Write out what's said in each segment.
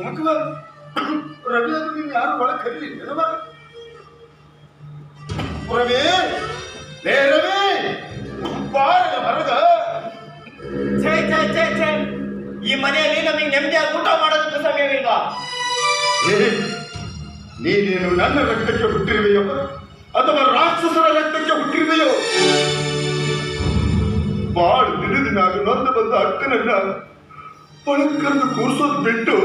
ಯಾಕವ ರವಿ ಅದು ನೀನು ಯಾರು ಒಳಗೆ ಕರೀಲಿಲ್ಲವ ರವಿ ಲೇ ರವಿ ಬಾರ ಹೊರಗ ಛೇ ಛೇ ಛೇ ಛೇ ಈ ಮನೆಯಲ್ಲಿ ನಮಗೆ ನೆಮ್ಮದಿಯಾಗಿ ಊಟ ಮಾಡೋದಕ್ಕೆ ಸಮಯವಿಲ್ವಾ ನೀನೇನು ನನ್ನ ರಕ್ತಕ್ಕೆ ಹುಟ್ಟಿರುವೆಯೋ ಅಥವಾ ರಾಕ್ಷಸರ ರಕ್ತಕ್ಕೆ ಹುಟ್ಟಿರುವೆಯೋ ಬಾಳು ದಿನದಿನಾಗ ನೊಂದು ಬಂದ ಅಕ್ಕನನ್ನ ಒಳಗ್ ಕರೆದು ಕೂರ್ಸೋದ್ ಬಿಟ್ಟು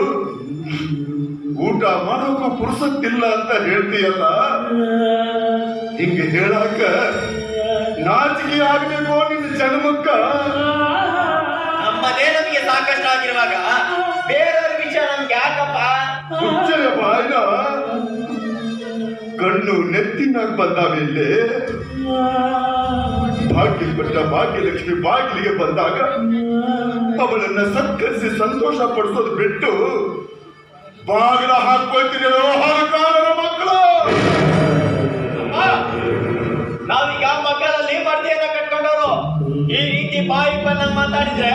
ಊಟ ಮಾಡೋಕು ಪುರ್ಸತ್ತಿಲ್ಲ ಅಂತ ಹೇಳ್ತೀಯಲ್ಲ? ಹಿಂಗೆ ಹೇಳಾಕ ನಾಚಿಕೆ ಆಗ್ಬೇಕು ನಿನ್ನ ಜನ್ಮಕ್ಕ. ನಮ್ಮದೇ ನಮಗೆ ಸಾಕಷ್ಟು ಆಗಿರುವಾಗ ಬೇರೆಯವ್ರ ವಿಷಯ ನಮ್ಗೆ ಯಾಕಪ್ಪ? ಹುಚ್ಚರ ಬಾಯ್ನ ಕಣ್ಣು ನೆತ್ತಿನಾಗ ಬಂದಾವಿಲ್ಲಿ ಬಾಗಿಲು ಕೊಟ್ಟ ಭಾಗ್ಯಲಕ್ಷ್ಮಿ ಬಾಗಿಲಿಗೆ ಬಂದಾಗ ಅವಳನ್ನ ಸತ್ಕರಿಸಿ ಸಂತೋಷ ಪಡಿಸೋದು ಬಿಟ್ಟು ಬಾಗಿಲ ಹಾಕೊಳ್ತೀರಿ ವ್ಯವಹಾರಕಾರರ ಮಕ್ಕಳು. ನಾವು ಯಾವ ಮಕ್ಕಳಲ್ಲಿ ಮರ್ದಿಯನ್ನ ಕಟ್ಕೊಂಡವರು? ಈ ರೀತಿ ಬಾಯಿ ಬಂದ ಮಾತಾಡಿದ್ರೆ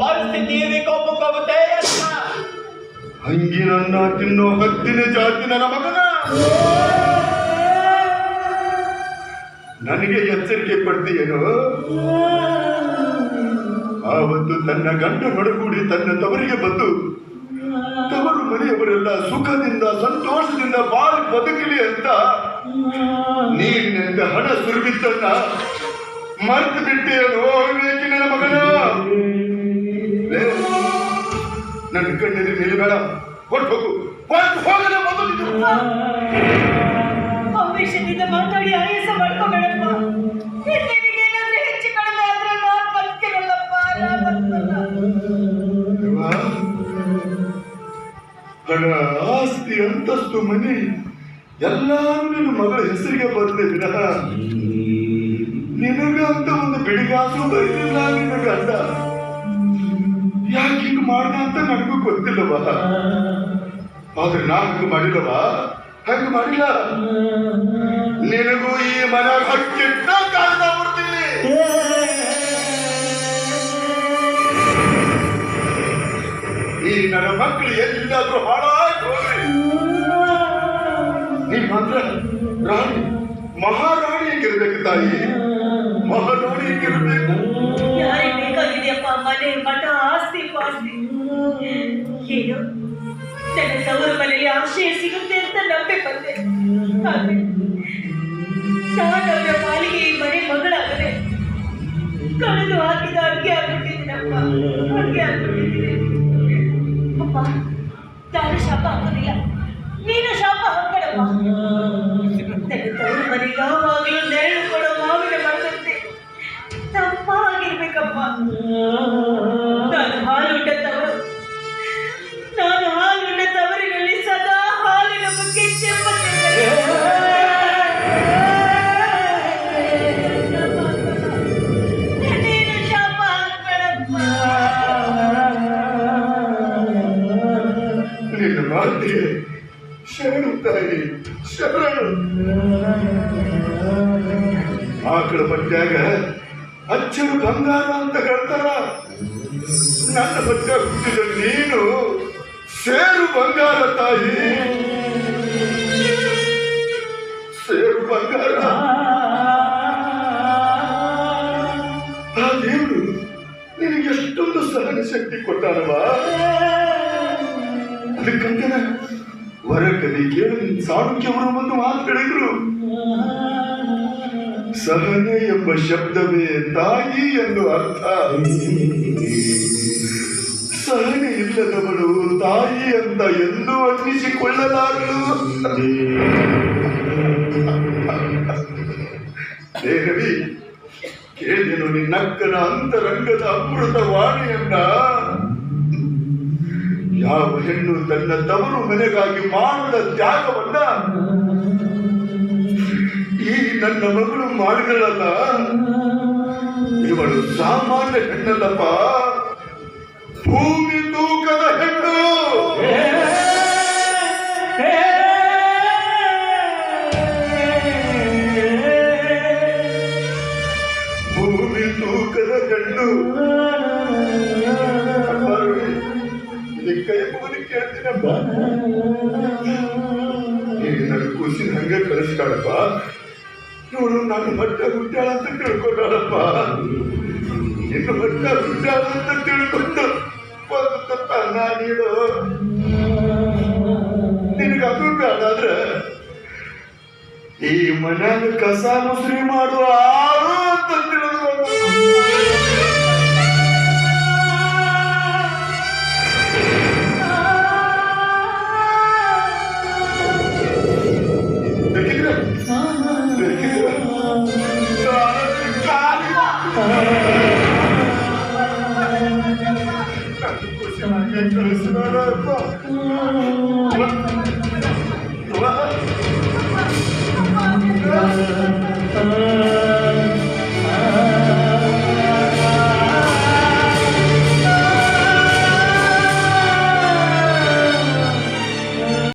ಪರಿಸ್ಥಿತಿ ವಿಕೋಪಕ್ಕೋಗುತ್ತೆ. ಹಂಗಿನನ್ನ ತಿನ್ನೋ ಹತ್ತಿನ ಜಾತಿ ನನ್ನ ಮಗನ. ನನಗೆ ಎಚ್ಚರಿಕೆ ಕೊಡ್ತೀಯೇನು ಆವತ್ತು ತನ್ನ ಗಂಡ ಮಡಗೂಡಿ ತನ್ನ ತವರಿಗೆ ಬಂದು, ತವರು ಮನೆಯವರೆಲ್ಲ ಸುಖದಿಂದ, ಸಂತೋಷದಿಂದ ಬಾಳಿ ಬದುಕಲಿ ಅಂತ ನೀರಿನಿಂದ ಹಣ ಸುರಿಬಿದ್ದನ್ನ ಮರೆತು ಬಿಟ್ಟೇನು ವಿವೇಕಿನ ಮಗನ. ನನ್ನ ಕಣ್ಣಲ್ಲಿ ನಿಲ್ಬೇಡ ಹೊರಟು ಹೋಗು. ಹೋಗದ ಮೊದಲು ಮಾತಾಡಿ ಆಯಾಸ ಮಾಡ್ಕೋಬೇಡಪ್ಪ. ಹಣ, ಆಸ್ತಿ, ಅಂತಸ್ತು, ಮನೆ ಎಲ್ಲಾರು ನಿನ್ನ ಮಗಳ ಹೆಸರಿಗೆ ಬರಲಿ ವಿನಃ. ನಿನಗ ಅಂತ ಒಂದು ಬಿಡಿಗಾಸು ಬರಲಿಲ್ಲ ನಿನ್ನ ಗಂಡ. ಯಾಕೆ ಹಿಂಗ್ ಮಾಡ್ದ ಅಂತ ನನಗೂ ಗೊತ್ತಿಲ್ಲವ ಆದ್ರೆ ನಾ ಹಂಗ ಮಾಡಿಲ್ಲವ ಹಂಗ ಮಾಡಿಲ್ಲ. ನಿನಗೂ ಈ ಮನ ಹಕ್ಕಿಟ್ಟ ಎಲ್ಲಾದ್ರೂ ಹಾಳಾಗಿ ನೀನ್ ಮಾತ್ರ ರಾಣಿ ಮಹಾರಾಣಿಯಾಗಿರ್ಬೇಕು ತಾಯಿ? ಮಹಾರಾಣಿಯಾಗಿರ್ಬೇಕು ಯಾರಿಗೆ ಬೇಕಾಗಿದೆಯಪ್ಪ ಮನೆ, ಮಠ, ಆಸ್ತಿ, ಪಾಸ್ತಿ? ಏನು? ನನ್ನ ತವರು ಮನೆಯಲ್ಲಿ ಆಶ್ರಯ ಸಿಗುತ್ತೆ ಅಂತ ನಂಬೆ ಬಂದೆ. ನಾನವರ ಪಾಲಿಗೆ ಈ ಮನೆ ಮಗಳಾಗದೆ ಕಳೆದು ಹಾಕಿದ ಅಡುಗೆ ಆಗ್ಬಿಟ್ಟಿದ್ದೀನಪ್ಪ. ಅಡ್ಗೆ ಆಗ್ಬಿಟ್ಟಿದ್ದೀನಿ ಅಪ್ಪ ನಾನು ಶಾಪ ಹಾಕೋದಿಲ್ಲ. ನೀನು ಶಾಪ ತವರು ಮನೆ ಯಾವಾಗಲೂ ನೆರಳು ಕೊಡೋ ಮಾವಿನ ಮರದಂತೆ. ತಪ್ಪಾಗಿರ್ಬೇಕಪ್ಪ. ನಿನ್ನ ಶರಣು ತಾಯಿ, ಶರಣು. ಆಕಳ ಬಟ್ಟಾಗ ಅಚ್ಚರು ಬಂಗಾರ ಅಂತ ಹೇಳ್ತಾರ. ನನ್ನ ಬಟ್ಟೆ ಹುಟ್ಟಿದ ನೀನು ಸೇರು ಬಂಗಾರ ತಾಯಿ. ಸೇರು ಬಂಗಾರ. ಆ ದೇವರು ನಿನಗೆ ಎಷ್ಟೊಂದು ಸಹನ ಶಕ್ತಿ ಕೊಟ್ಟಾನವ? ಅದಕ್ಕಂತನ ವರಕವಿ ಕೇಳಿ ಸಾಳುಕ್ಯವರು ಮಾತು ಹೇಳಿದ್ರು. ಸಹನೆ ಎಂಬ ಶಬ್ದವೇ ತಾಯಿ ಎಂದು ಅರ್ಥ. ಸಹನೆ ಇಲ್ಲದವಳು ತಾಯಿ ಅಂತ ಎಂದೂ ಅನ್ನಿಸಿಕೊಳ್ಳಲಾರಳು ದೇಹವಿ ಕೇಳಿದನು ನಿನ್ನಕ್ಕನ ಅಂತರಂಗದ ಅಮೃತ ವಾಣಿಯನ್ನ. ಹೆಣ್ಣು ತನ್ನ ತವರು ಮನೆಗಾಗಿ ಮಾಡಿದ ತ್ಯಾಗವನ್ನ ಈ ನನ್ನ ಮಗಳು ಮಾಡಿದಳಲ್ಲ. ಇವಳು ಸಾಮಾನ್ಯ ಹೆಣ್ಣಲ್ಲಪ್ಪ. ಭೂಮಿ ತೂಕದ ಹೆಣ್ಣು. ಭೂಮಿ ತೂಕದ ಹೆಣ್ಣು. ನೀನು ನನ್ನ ಕೂಸಿನ ಹಂಗೆ ಕಳಿಸ್ತಾಳಪ್ಪ. ಇವಳು ನನ್ನ ಮಟ್ಟ ಹುಟ್ಟಾಳ ಅಂತ ತಿಳ್ಕೊಂಡಾಳಪ್ಪ. ನಿನ್ನ ಮಟ್ಟ ಹುಟ್ಟಾಳ ಅಂತ ತಿಳ್ಕೊಂಡು ಒಂದು ತಪ್ಪ ನೀಡು ನಿನಗೆ ಅದು ಬೇಡಾದ್ರೆ ಈ ಮನ್ಯಾಗ ಕಸ ಮುಸ್ರಿ ಮಾಡುವ ಆಳು ಅಂತ ತಿಳಿದುಕೊಂಡು 그것이 나의 것을 알았다.